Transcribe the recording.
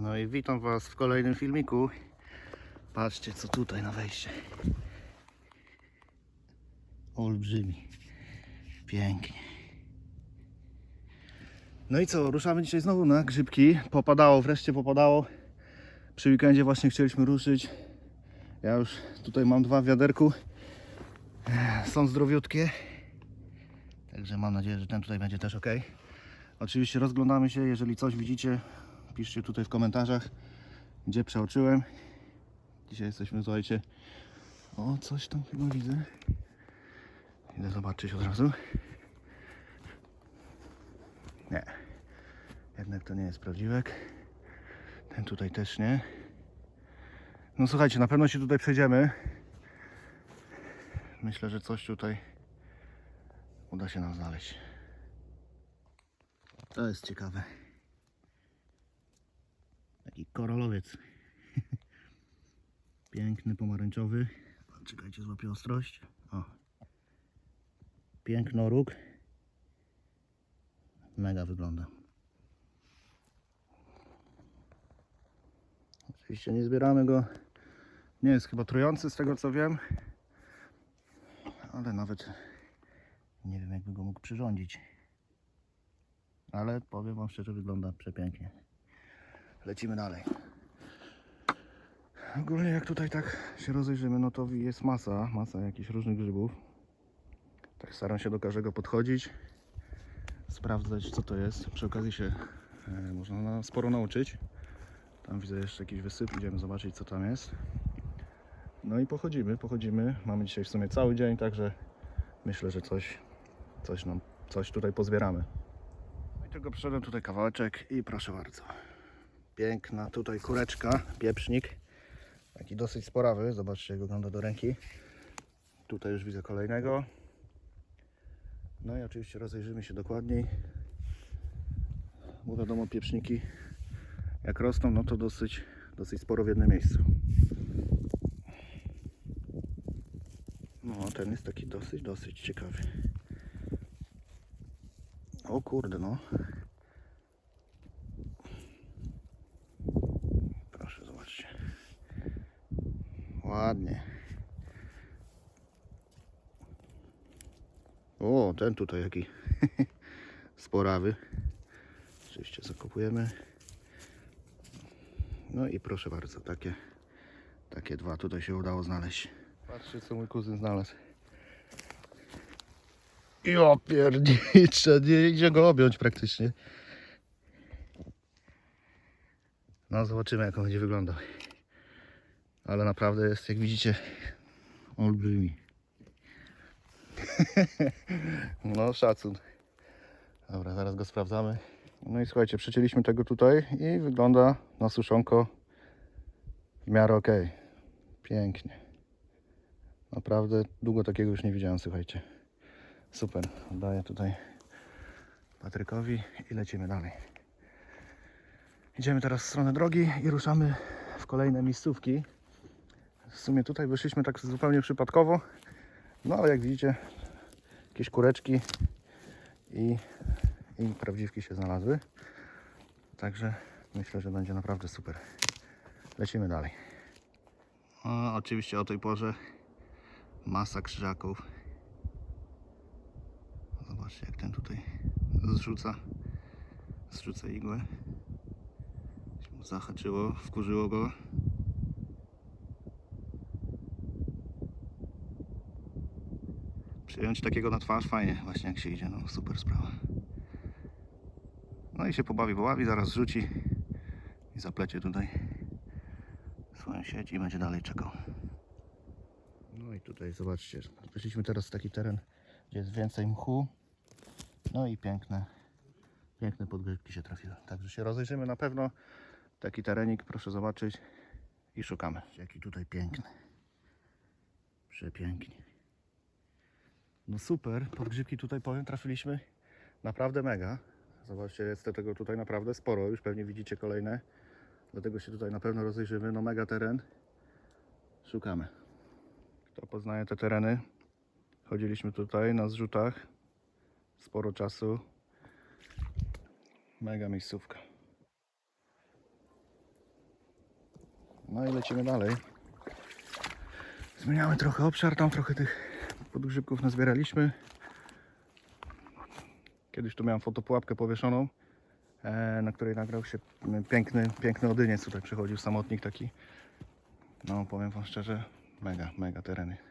No i witam Was w kolejnym filmiku. Patrzcie co tutaj na wejście. Olbrzymi. Pięknie. No i co, ruszamy dzisiaj znowu na grzybki. Popadało, wreszcie popadało. Przy weekendzie właśnie chcieliśmy ruszyć. Ja już tutaj mam dwa w wiaderku. Są zdrowiutkie. Także mam nadzieję, że ten tutaj będzie też ok. Oczywiście rozglądamy się, jeżeli coś widzicie, piszcie tutaj w komentarzach, gdzie przeoczyłem. Dzisiaj jesteśmy, słuchajcie, o coś tam chyba widzę. Idę zobaczyć od razu. Nie, jednak to nie jest prawdziwek. Ten tutaj też nie. No słuchajcie, na pewno się tutaj przejdziemy. Myślę, że coś tutaj uda się nam znaleźć. To jest ciekawe. Taki koralowiec. Piękny, pomarańczowy. Czekajcie, złapię ostrość. O. Pięknoróg. Mega wygląda. Oczywiście nie zbieramy go. Nie jest chyba trujący z tego co wiem. Ale nawet nie wiem jakby go mógł przyrządzić. Ale powiem Wam szczerze, wygląda przepięknie. Lecimy dalej. Ogólnie jak tutaj tak się rozejrzymy, no to jest masa, masa jakichś różnych grzybów. Tak staram się do każdego podchodzić, sprawdzać co to jest. Przy okazji się e, można na, sporo nauczyć. Tam widzę jeszcze jakiś wysyp, idziemy zobaczyć co tam jest. No i pochodzimy, pochodzimy. Mamy dzisiaj w sumie cały dzień, także myślę, że coś, coś nam, coś tutaj pozbieramy. No i tylko przyszedłem tutaj kawałeczek i proszę bardzo. Piękna tutaj kureczka, pieprznik. Taki dosyć sporawy, zobaczcie jak wygląda do ręki. Tutaj już widzę kolejnego. No i oczywiście rozejrzymy się dokładniej. Bo wiadomo pieprzniki jak rosną, no to dosyć, dosyć sporo w jednym miejscu. No ten jest taki dosyć, dosyć ciekawy. O kurde no. Proszę zobaczcie. Ładnie. O, ten tutaj jaki sporawy. Oczywiście zakopujemy. No i proszę bardzo, takie, takie dwa tutaj się udało znaleźć. Patrzcie co mój kuzyn znalazł. Jo piernicze, nie idzie go objąć praktycznie. No zobaczymy jak on będzie wyglądał. Ale naprawdę jest, jak widzicie, olbrzymi. no szacun. Dobra, zaraz go sprawdzamy. No i słuchajcie, przycięliśmy tego tutaj i wygląda na suszonko w miarę ok. Pięknie. Naprawdę długo takiego już nie widziałem, słuchajcie. Super. Oddaję tutaj Patrykowi i lecimy dalej. Idziemy teraz w stronę drogi i ruszamy w kolejne miejscówki. W sumie tutaj wyszliśmy tak zupełnie przypadkowo. No ale jak widzicie, jakieś kureczki i, i prawdziwki się znalazły. Także myślę, że będzie naprawdę super. Lecimy dalej. Oczywiście o tej porze masa krzyżaków. Zobaczcie jak ten tutaj zrzuca, zrzuca igłę. Zahaczyło, wkurzyło go. Przyjąć takiego na twarz fajnie, właśnie jak się idzie, no super sprawa. No i się pobawi, pobawi, zaraz rzuci i zaplecie tutaj swoją sieć i będzie dalej czekał. No i tutaj zobaczcie, weszliśmy teraz w taki teren, gdzie jest więcej mchu. No i piękne, piękne podgrzybki się trafiły. Także się rozejrzymy na pewno. Taki terenik, proszę zobaczyć. I szukamy. Jaki tutaj piękny. Przepięknie. No super, podgrzybki tutaj powiem, trafiliśmy naprawdę mega. Zobaczcie, jest tego tutaj naprawdę sporo. Już pewnie widzicie kolejne. Dlatego się tutaj na pewno rozejrzymy. No mega teren. Szukamy. Kto poznaje te tereny? Chodziliśmy tutaj na zrzutach. Sporo czasu. Mega miejscówka. No i lecimy dalej. Zmieniamy trochę obszar, tam trochę tych podgrzybków nazbieraliśmy. Kiedyś tu miałem fotopułapkę powieszoną, e, na której nagrał się piękny, piękny odyniec. Tutaj przychodził samotnik taki. No powiem wam szczerze, mega, mega tereny.